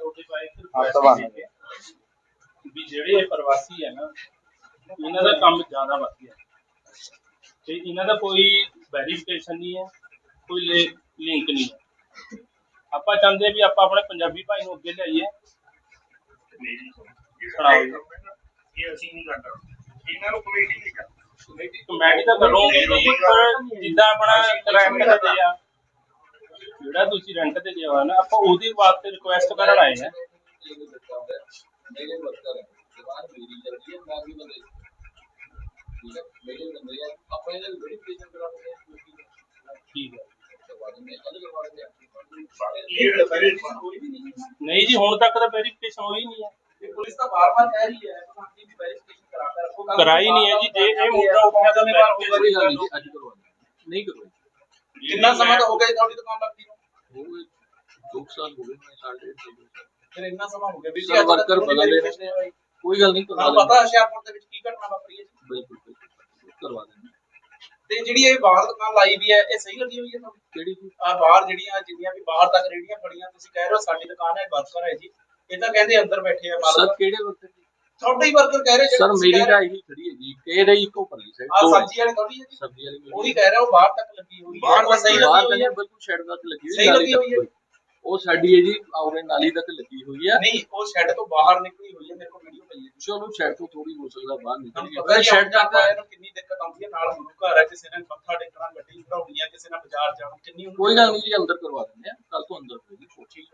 ਤੁਹਾਡੇ ਕੋਲ ਇੱਕ ਸਵਾਲ ਸੀਗੀ ਵੀ ਜਿਹੜੇ ਇਹ ਪ੍ਰਵਾਸੀ ਹੈ ਨਾ ਇਹਨਾਂ ਦਾ ਕੰਮ ਜ਼ਿਆਦਾ ਵਧੀਆ ਤੇ ਇਹਨਾਂ ਦਾ ਕੋਈ ਵੈਰੀਫਿਕੇਸ਼ਨ ਨਹੀਂ ਹੈ ਕੋਈ ਲਿੰਕ ਨਹੀਂ ਹੈ ਆਪਾਂ ਚਾਹੁੰਦੇ ਵੀ ਆਪਾਂ ਆਪਣੇ ਪੰਜਾਬੀ ਭਾਈ ਨੂੰ ਅੱਗੇ ਲਿਆਈਏ। ਸੁਣਾਓ। ਇਹ ਅਸੀਂ ਨਹੀਂ ਕਰਦਾ ਇਹਨਾਂ ਨੂੰ ਕਮੇਟੀ ਨਹੀਂ ਕਰਦੀ ਕਮੇਟੀ ਤਾਂ ਕਰੋਗੇ ਜਿੱਦਾਂ ਆਪਣਾ ਦੇ ਆ ਜਿਹੜਾ ਤੁਸੀਂ ਰੈਂਟ ਤੇ ਦਿਆ ਹੋਇਆ ਨਾ, ਆਪਾਂ ਉਹਦੇ ਵਾਸਤੇ ਰਿਕੁਐਸਟ ਕਰਨ ਆਏ ਹਾਂ ਠੀਕ ਹੈ। ਨਹੀਂ ਜੀ, ਹੁਣ ਤੱਕ ਤਾਂ ਵੈਰੀਫਿਕੇਸ਼ਨ ਹੋਈ ਨਹੀਂ ਹੈ। ਪੁਲਿਸ ਤਾਂ ਬਾਰ-ਬਾਰ ਕਹਿ ਰਹੀ ਹੈ ਕਿ ਵੀ ਵੈਰੀਫਿਕੇਸ਼ਨ ਕਰਾ ਕੇ ਰੱਖੋ ਕਰਾਈ ਨਹੀਂ ਹੈ ਜੀ, ਜੇ ਇਹ ਮੁੱਦਾ ਉੱਠਿਆ ਤਾਂ ਕੋਈ ਗੱਲ ਨਹੀਂ verification ਨਹੀਂ ਕਰਵਾਈ। ਕਿੰਨਾ ਸਮਾਂ ਤਾਂ ਹੋ ਗਿਆ ਜੀ ਤੁਹਾਡੀ ਦੁਕਾਨ ਲੱਗਦੀ ਨੂੰ ਉਹ ਦੋ ਕੁ ਸਾਲ ਹੋ ਗਏ ਮੈਂ ਸਾਲ ਡੇਢ ਸਾਲ ਹੋ ਗਏ। ਫਿਰ ਇੰਨਾ ਸਮਾਂ ਹੋ ਗਿਆ ਵੀ ਸਰ, worker ਬਦਲ ਰਹੇ ਨੇ। ਕੋਈ ਗੱਲ ਨਹੀਂ ਕਰਵਾ ਤੁਹਾਨੂੰ ਦਿੰਦੇ ਪਤਾ ਹੁਸ਼ਿਆਰਪੁਰ ਦੇ ਵਿੱਚ ਕੀ ਘਟਨਾ ਵਾਪਰੀ ਹੈ ਜੀ? ਬਿਲਕੁਲ ਬਿਲਕੁਲ ਕਰਵਾ ਹਾਂ। ਤੇ ਜਿਹੜੀ ਇਹ ਬਾਹਰ ਦੁਕਾਨ ਲਾਈ ਵੀ ਹੈ ਇਹ ਸਹੀ ਲੱਗੀ ਹੋਈ ਹੈ ਤੁਹਾਨੂੰ ਕਿਹੜੀ ਜੀ? ਆ ਬਾਹਰ ਜਿਹੜੀਆਂ ਜਿੰਨੀਆਂ ਵੀ ਬਾਹਰ ਤੱਕ ਰੇੜੀਆਂ ਫੜੀਆਂ ਤੁਸੀਂ ਕਹਿ ਰਹੇ ਹੋ ਸਾਡੀ ਦੁਕਾਨ ਹੈ ਵਰਕਰ ਹੈ ਜੀ ਇਹ ਤਾਂ ਕਹਿੰਦੇ ਅੰਦਰ ਬੈਠੇ ਆ ਸਰ ਮਾਲਕ ਕਿਹੜੇ ਵਕਤ ਤੁਹਾਡੇ ਹੀ ਵਰਕਰ ਕਹਿ ਰਹੇ ਜਿਹੜੇ ਸਰ ਤੁਸੀਂ ਮੇਰੀ ਕਹਿ ਤਾਂ ਇਹੀ ਖੜੀ ਹੈ ਜੀ ਕਹਿ ਰਹੀ ਸਾਈਡ ਆ ਦੋ ਹੈ। ਸਬਜ਼ੀ ਵਾਲੀ ਥੋੜੀ ਹੈ ਜੀ। ਸਬਜ਼ੀ ਵਾਲੀ ਮੇਰੀ ਉਹੀ ਕਹਿ ਰਿਹਾ ਉਹ ਬਾਹਰ ਤੱਕ ਲੱਗੀ ਹੋਈ ਹੈ। ਬਾਹਰ ਉਹ ਸਹੀ ਬਾਹਰ ਲੱਗੀ ਹੋਈ ਹੈ। ਬਿਲਕੁਲ ਸ਼ੈਡ ਤੱਕ ਲੱਗੀ ਹੋਈ ਸਹੀ ਨਾਲੀ ਲੱਗੀ ਹੋਈ ਹੈ। ਤੱਕ। ਉਹ ਸਾਡੀ ਹੈ ਜੀ ਆਉਰੇ ਨਾਲੀ ਤੱਕ ਲੱਗੀ ਹੋਈ ਹੈ। ਨਹੀਂ ਉਹ ਸ਼ੈੱਡ ਤੋਂ ਬਾਹਰ ਨਿਕਲੀ ਹੋਈ ਹੈ। ਮੇਰੇ ਕੋਲ ਵੀਡੀਓ ਪਈ ਹੈ। ਚਲੋ ਸ਼ੈਡ ਤੋਂ ਥੋੜੀ ਹੋ ਸਕਦਾ ਬਾਹਰ ਨਿਕਲ ਪਤਾ ਸ਼ੈਡ ਤੱਕ ਇਹਨੂੰ ਕਿੰਨੀ ਦਿੱਕਤ ਆਉਂਦੀ ਹੈ। ਨਾਲ ਗੁਰੂ ਘਰ ਹੈ ਕਿਸੇ ਨੇ ਮੱਥਾ ਟੇਕਣਾ ਗੱਡੀ ਭਰਾਉਣੀ ਹੈ ਕਿਸੇ ਨੇ ਬਾਜ਼ਾਰ ਜਾਣਾ ਕਿੰਨੀ ਕੋਈ ਗੱਲ ਨਹੀਂ ਜੀ ਅੰਦਰ ਕਰਵਾ ਦਿੰਦੇ ਆ ਕੱਲ ਤੋਂ ਅੰਦਰ ਹੋਏਗੀ ਕੋਚੀ